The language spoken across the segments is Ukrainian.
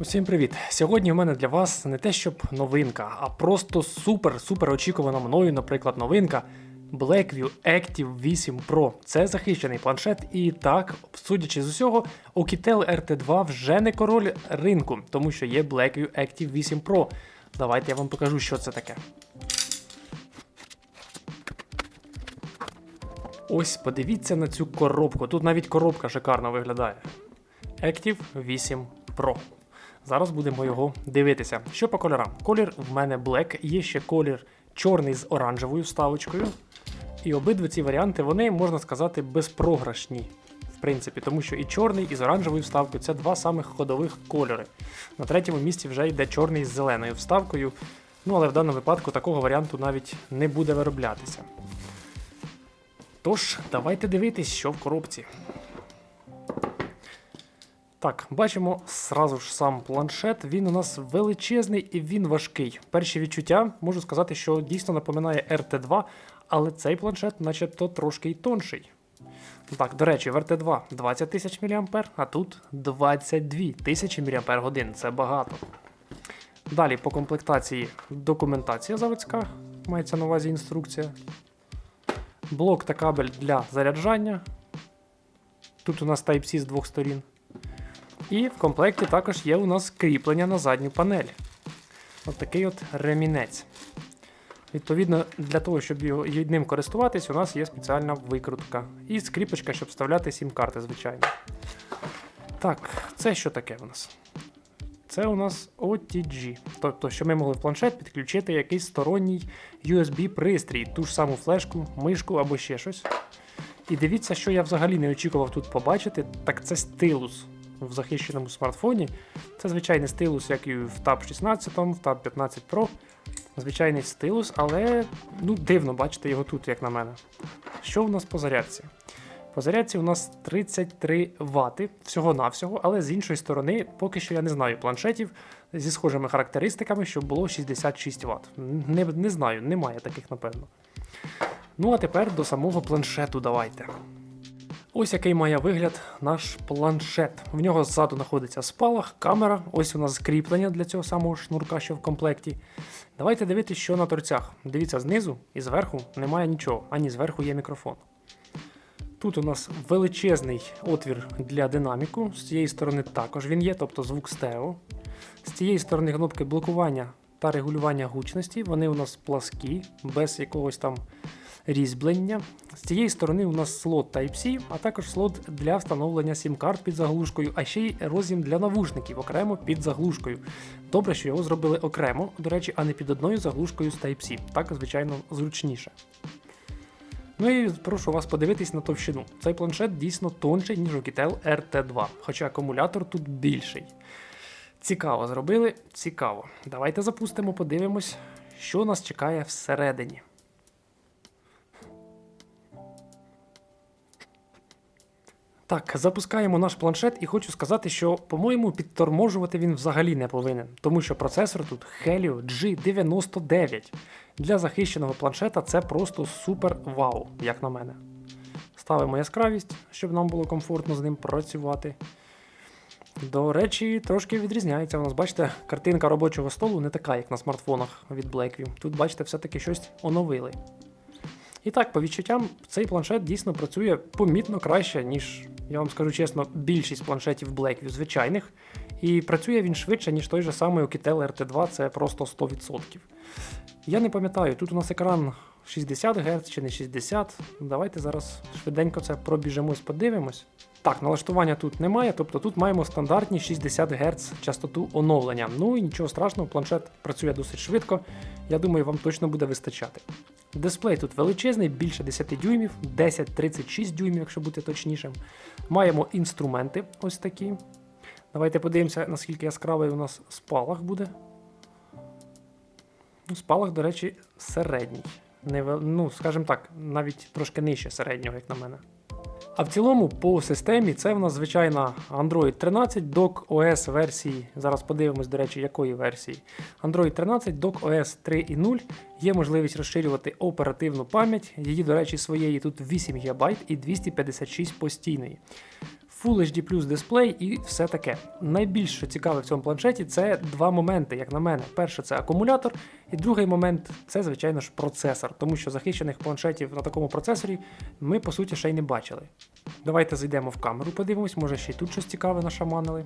Усім привіт! Сьогодні в мене для вас не те, щоб новинка, а просто супер-супер очікувана мною, наприклад, новинка Blackview Active 8 Pro. Це захищений планшет, і так, судячи з усього, Oukitel RT2 вже не король ринку, тому що є Blackview Active 8 Pro. Давайте я вам покажу, що це таке. Ось подивіться на цю коробку. Тут навіть коробка шикарно виглядає. Active 8 Pro. Зараз будемо його дивитися. Що по кольорам? Колір в мене Black, є ще колір чорний з оранжевою вставочкою. І обидва ці варіанти, вони, можна сказати, безпрограшні. В принципі, тому що і чорний, і з оранжевою вставкою це два самих ходових кольори. На третьому місці вже йде чорний з зеленою вставкою. Ну, але в даному випадку такого варіанту навіть не буде вироблятися. Тож, давайте дивитись, що в коробці. Так, бачимо зразу ж сам планшет. Він у нас величезний і він важкий. Перші відчуття можу сказати, що дійсно напоминає RT2, але цей планшет, начебто, трошки й тонший. Так, до речі, в RT2 20 тисяч мА, а тут 22 тисячі мАч. Це багато. Далі по комплектації документація заводська, мається на увазі інструкція. Блок та кабель для заряджання. Тут у нас Type-C з двох сторін. І в комплекті також є у нас кріплення на задню панель. От такий от ремінець. Відповідно, для того, щоб ним користуватись, у нас є спеціальна викрутка. І скріпочка, щоб вставляти сім-карти, звичайно. Так, це що таке у нас? Це у нас OTG. Тобто, що ми могли в планшет підключити якийсь сторонній USB-пристрій, ту ж саму флешку, мишку або ще щось. І дивіться, що я взагалі не очікував тут побачити, так це стилус в захищеному смартфоні. Це звичайний стилус, як і в Tab 16, в Tab 15 Pro. Звичайний стилус, але ну, дивно бачити його тут, як на мене. Що в нас по зарядці? По зарядці у нас 33 Вт всього-навсього, але з іншої сторони, поки що я не знаю планшетів зі схожими характеристиками, щоб було 66 Вт. Не, не знаю, немає таких, напевно. Ну а тепер до самого планшету давайте. Ось який має вигляд наш планшет. В нього ззаду знаходиться спалах, камера, ось у нас кріплення для цього самого шнурка, що в комплекті. Давайте дивитися, що на торцях. Дивіться, знизу і зверху немає нічого, ані зверху є мікрофон. Тут у нас величезний отвір для динаміку, з цієї сторони також він є, тобто звук стерео. З цієї сторони кнопки блокування та регулювання гучності, вони у нас пласкі, без якогось там різьблення. З цієї сторони у нас слот Type-C, а також слот для встановлення сім-карт під заглушкою, а ще й роз'єм для навушників окремо під заглушкою. Добре, що його зробили окремо, до речі, а не під одною заглушкою з Type-C. Так, звичайно, зручніше. Ну і прошу вас подивитись на товщину. Цей планшет дійсно тонший, ніж Oukitel RT2, хоча акумулятор тут більший. Цікаво зробили, цікаво. Давайте запустимо, подивимось, що нас чекає всередині. Так, запускаємо наш планшет і хочу сказати, що, по-моєму, підторможувати він взагалі не повинен, тому що процесор тут Helio G99. Для захищеного планшета це просто супер вау, як на мене. Ставимо яскравість, щоб нам було комфортно з ним працювати. До речі, трошки відрізняється. У нас, бачите, картинка робочого столу не така, як на смартфонах від Blackview. Тут, бачите, все-таки щось оновили. І так, по відчуттям, цей планшет дійсно працює помітно краще, ніж, я вам скажу чесно, більшість планшетів Blackview звичайних. І працює він швидше, ніж той же самий Oukitel RT2, це просто 100%. Я не пам'ятаю, тут у нас екран 60 Гц чи не 60. Давайте зараз швиденько це пробіжемось, подивимось. Так, налаштування тут немає, тобто тут маємо стандартні 60 Гц частоту оновлення. Ну і нічого страшного, планшет працює досить швидко. Я думаю, вам точно буде вистачати. Дисплей тут величезний, більше 10 дюймів, 10-36 дюймів, якщо бути точнішим. Маємо інструменти ось такі. Давайте подивимося, наскільки яскравий у нас спалах буде. Ну, Спалах, до речі, середній. Не, вел- ну, скажімо так, навіть трошки нижче середнього, як на мене. А в цілому, по системі, це в нас звичайна Android 13 Dock OS версії. Зараз подивимось, до речі, якої версії. Android 13 Dock OS 3.0. Є можливість розширювати оперативну пам'ять. Її, до речі, своєї тут 8 ГБ і 256 постійної. Full HD Plus дисплей і все таке. Найбільш що цікаве в цьому планшеті це два моменти, як на мене. Перше це акумулятор, і другий момент це, звичайно ж, процесор, тому що захищених планшетів на такому процесорі ми по суті ще й не бачили. Давайте зайдемо в камеру, подивимось, може ще й тут щось цікаве нашаманили.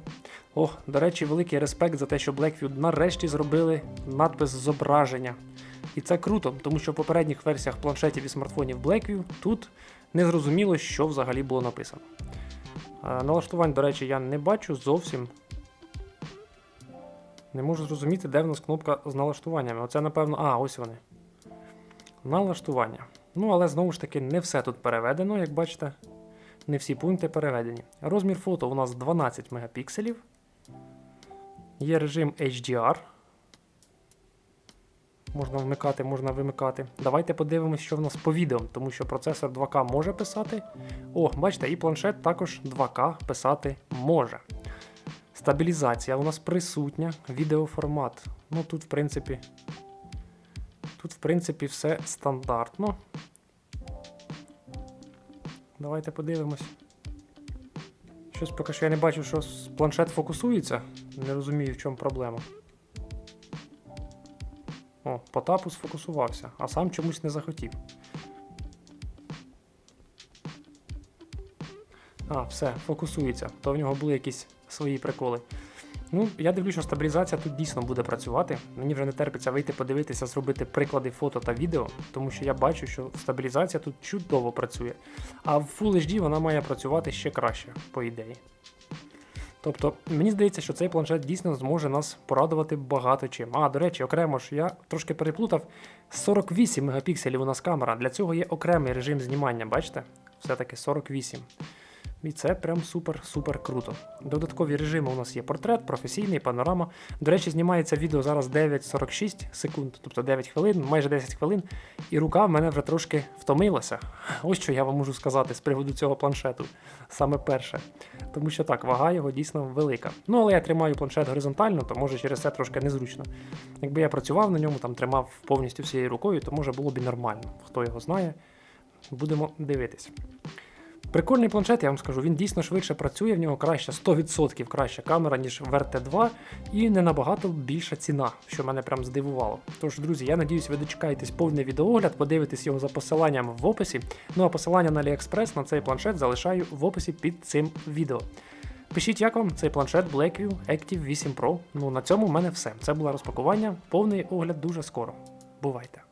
О, до речі, великий респект за те, що Blackview нарешті зробили надпис зображення. І це круто, тому що в попередніх версіях планшетів і смартфонів Blackview тут не зрозуміло, що взагалі було написано. Налаштувань, до речі, я не бачу зовсім. Не можу зрозуміти, де в нас кнопка з налаштуваннями. Оце, напевно. А, ось вони. Налаштування. Ну, але знову ж таки, не все тут переведено, як бачите. Не всі пункти переведені. Розмір фото у нас 12 мегапікселів. Є режим HDR. Можна вмикати, можна вимикати. Давайте подивимось, що в нас по відео, тому що процесор 2К може писати. О, бачите, і планшет також 2К писати може. Стабілізація у нас присутня, відеоформат. Ну тут, в принципі, тут, в принципі, все стандартно. Давайте подивимось. Щось поки що я не бачу, що планшет фокусується. Не розумію, в чому проблема. О, по тапу сфокусувався, а сам чомусь не захотів. А, все, фокусується. То в нього були якісь свої приколи. Ну, я дивлюся, що стабілізація тут дійсно буде працювати. Мені вже не терпиться вийти подивитися, зробити приклади фото та відео, тому що я бачу, що стабілізація тут чудово працює. А в Full HD вона має працювати ще краще, по ідеї. Тобто, мені здається, що цей планшет дійсно зможе нас порадувати багато чим. А, до речі, окремо ж я трошки переплутав. 48 мегапікселів у нас камера. Для цього є окремий режим знімання, бачите? Все-таки 48. І це прям супер-супер круто. Додаткові режими у нас є портрет, професійний, панорама. До речі, знімається відео зараз 9.46 секунд, тобто 9 хвилин, майже 10 хвилин, і рука в мене вже трошки втомилася. Ось що я вам можу сказати з приводу цього планшету. Саме перше. Тому що так, вага його дійсно велика. Ну, але я тримаю планшет горизонтально, то може через це трошки незручно. Якби я працював на ньому, там тримав повністю всією рукою, то може було б і нормально. Хто його знає, будемо дивитись. Прикольний планшет, я вам скажу, він дійсно швидше працює, в нього краще 100% краща камера, ніж в RT2, і не набагато більша ціна, що мене прям здивувало. Тож, друзі, я надіюсь, ви дочекаєтесь повний відеогляд, подивитесь його за посиланням в описі. Ну а посилання на AliExpress на цей планшет залишаю в описі під цим відео. Пишіть, як вам цей планшет Blackview Active 8 Pro. Ну на цьому в мене все. Це було розпакування, повний огляд дуже скоро. Бувайте!